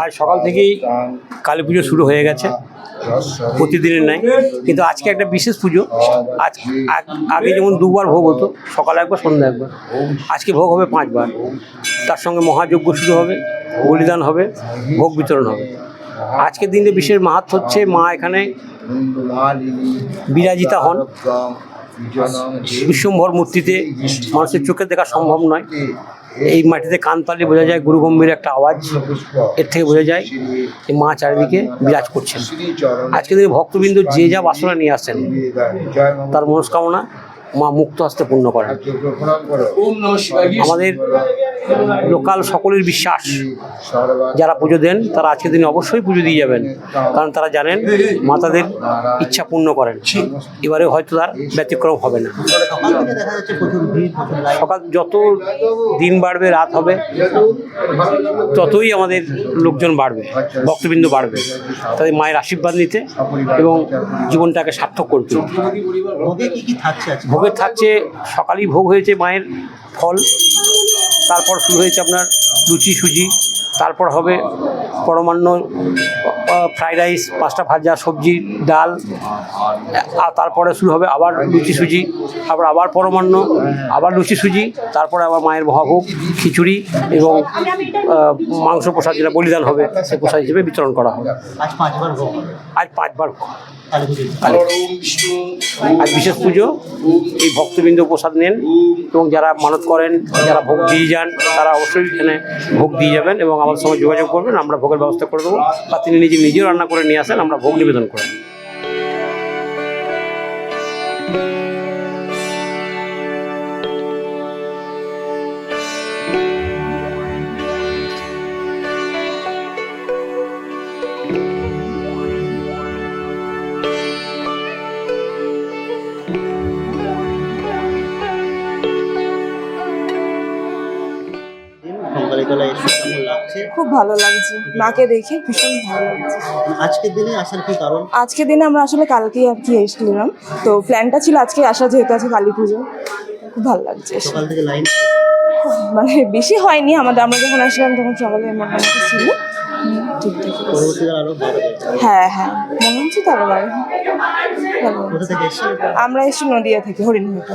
আজ সকাল থেকেই কালী পুজো শুরু হয়ে গেছে। প্রতিদিনের নাই কিন্তু আজকে একটা বিশেষ পুজো। আজ আগে যেমন দুবার ভোগ হতো, সকালে একবার, সন্ধ্যা একবার। আজকে ভোগ হবে পাঁচবার। তার সঙ্গে মহাযজ্ঞ শুরু হবে, বলিদান হবে, ভোগ বিতরণ হবে। আজকের দিনে বিশেষ মাহাত হচ্ছে মা এখানে বিরাজিতা হন। বিশ্বম্ভর মূর্তিতে মানুষের চোখে দেখা সম্ভব নয়। এই মাটিতে কান তালে বোঝা যায় গুরু গম্ভীর একটা আওয়াজ। এর থেকে বোঝা যায় যে মা চারিদিকে বিরাজ করছেন। আজকে তিনি ভক্তবৃন্দ যে যা বাসনা নিয়ে আসেন তার মনস্কামনা মা মুক্ত হস্তে পূর্ণ করেন। আমাদের লোকাল সকলের বিশ্বাস। যারা পুজো দেন, তারা আজকের দিনে অবশ্যই পুজো দিয়ে যাবেন। কারণ তারা জানেন, মাতাদের ইচ্ছা পূর্ণ করেন। এবারে হয়তো তার ব্যতিক্রম হবে না। সকাল যত দিন বাড়বে, রাত হবে, ততই আমাদের লোকজন বাড়বে, ভক্তবৃন্দ বাড়বে। তাদের মায়ের আশীর্বাদ নিতে এবং জীবনটাকে সার্থক করতে ভোগের থাকছে, সকালেই ভোগ হয়েছে মায়ের ফল তারপর শুরু হয়েছে আপনার লুচি সুজি তারপর হবে পরমান্ন ফ্রাইড রাইস পাঁচটা ভাজা সবজি ডাল আর তারপরে শুরু হবে আবার লুচি সুজি তারপর আবার পরমান্ন আবার লুচি সুজি তারপরে আবার মায়ের মহাভোগ খিচুড়ি এবং মাংস প্রসাদ যেটা বলিদান হবে সে প্রসাদ হিসেবে বিতরণ করা হবে। আজ পাঁচবার আজ বিশেষ পুজো। এই ভক্তবৃন্দ প্রসাদ নেন এবং যারা মানত করেন যারা ভোগ দিয়ে যান তারা অবশ্যই এখানে ভোগ দিয়ে যাবেন এবং আমাদের সঙ্গে যোগাযোগ করবেন আমরা ভোগের ব্যবস্থা করে দেবো। বা তিনি নিজে নিজেও রান্না করে নিয়ে আসেন আমরা ভোগ নিবেদন কেমন লাগছে খুব ভালো লাগছে। মাকে দেখে ভীষণ ভালো লাগছে। আজকের দিনে আসার কি কারণ? আজকের দিনে আমরা আসলে কালকেই আর কি এসেছিলাম। তো প্ল্যানটা ছিল আজকে আসা যেহেতু আছে কালী পুজো। খুব ভালো লাগছে সকাল থেকে লাইন মানে বেশি হয়নি আমাদের আমরা যখন আসলাম তখন সকালে মোটামুটি ছিল। হ্যাঁ হ্যাঁ। মনে হচ্ছে এসেছেন আমরা এসেছি নদিয়া থেকে হরিণঘাটা।